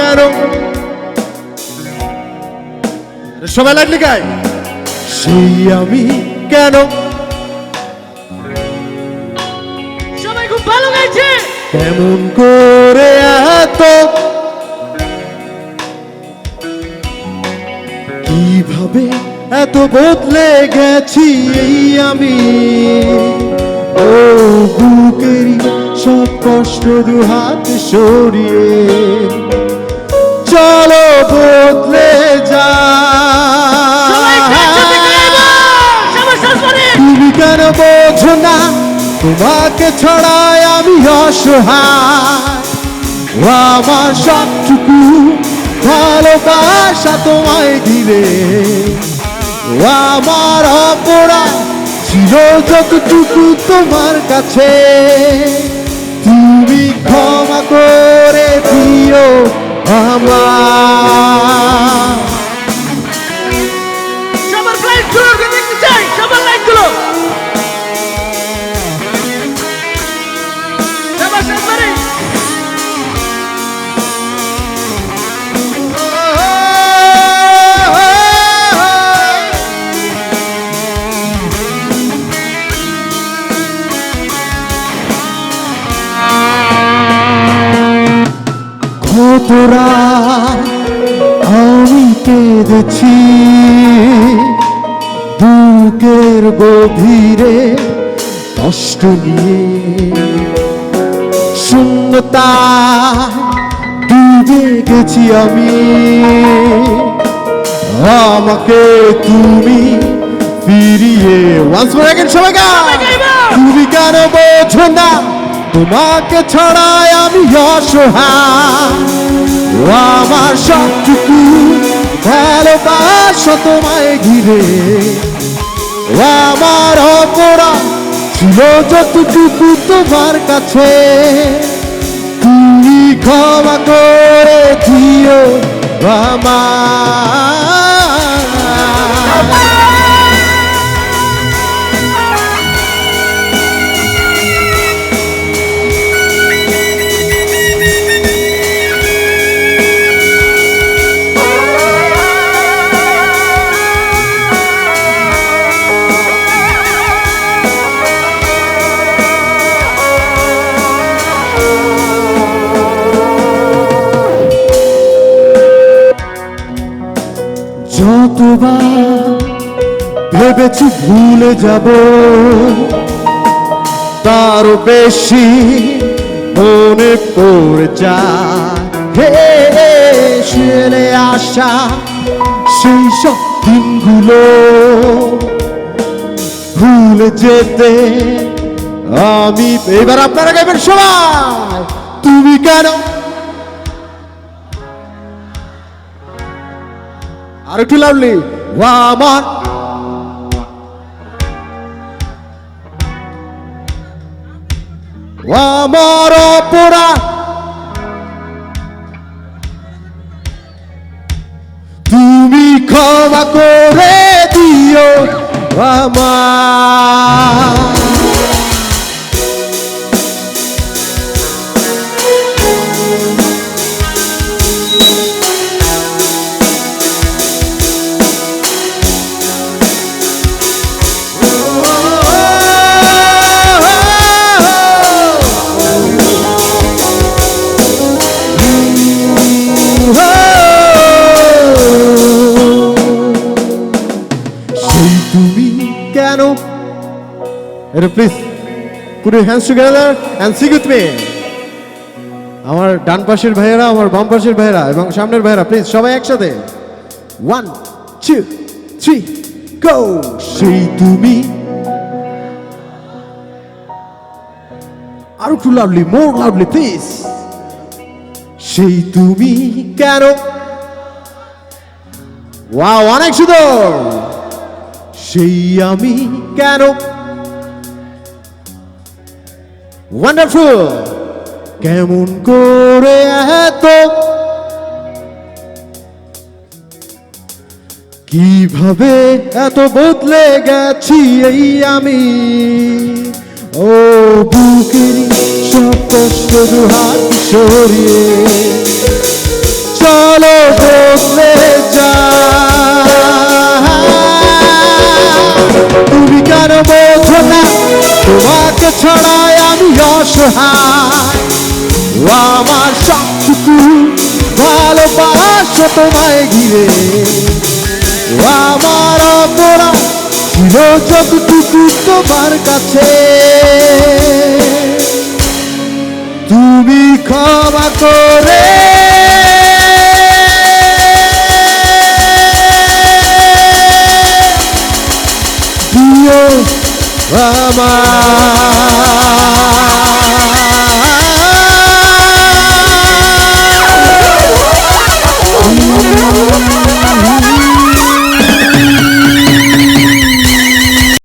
কেন সবাই লাইট লিখায় সেই আমি কেন? সবাই খুব ভালো গাইছে। কেমন করে এত? কীভাবে এত বদলে গেছি এই আমি? ও বুকেরই সব কষ্ট দু হাত সরিয়ে চলো বদলে যা। তুমি কেন বোঝো না? তোমাকে ছড়ায় আমি অসহায়। আমার সবটুকু ভালোবাসা তোমায় দিলে। আমার অপরাধ ছিল যতটুকু তোমার কাছে। তুমি ক্ষমা করে দিও। আমার তোরা আমি কেঁদেছি বুকের গভীরে কষ্ট নিয়ে। শূন্যতা ডুবে গেছি আমি। আমাকে তুমি ফিরিয়ে ওয়ান্স মোর সবাই তুমি কেন বোঝো না? তোমাকে ছড়ায় আমি অসহায়। আমার সবটুকু ভালোবাসা তোমায় ঘিরে। আমার অপরাধ ছিল যতটুকু তোমার কাছে। তুমি ক্ষমা করে দিও আমার যতবার ভেবেছি ভুলে যাব। তার বেশি মনে পড়ে যায়। হে শুনে আসা সেই সব দিনগুলো। ভুলে যেতে আমি এবার আপনারা গাইবেন সবাই, তুমি কেন আর একটু লাউডলি ও আমার আমার অপরাধ তুমি ক্ষমা করে দিও আমার এটা প্লিজ পুরো hands together and sing with me আমার ডান পাশের ভাইয়েরা আমার বাম পাশের ভাইয়েরা এবং সামনের ভাইয়েরা প্লিজ সবাই একসাথে। ওয়ান টু থ্রি গো সেই তুমি। আরও একটু লাভলি মোর লাভলি প্লিজ সেই তুমি। কেন? ওয়াও অনেক সুন্দর। সেই আমি। কেন? ওয়ান্ডারফুল কেমন করে এত? কীভাবে এত বদলে গেছি এই আমি? ও বুকের সব কষ্ট দুহাত সরিয়ে। চলো বদলে যা। তুমি কেন বোঝো না, তোমাকে ছড়ায় অসহায়। ও আমার সবটুকু ভালোবাসা তোমায় ঘিরে। ও আমার অপরাধ ছিল যতটুকু তোমার কাছে। তুমি ক্ষমা করে দিও আমার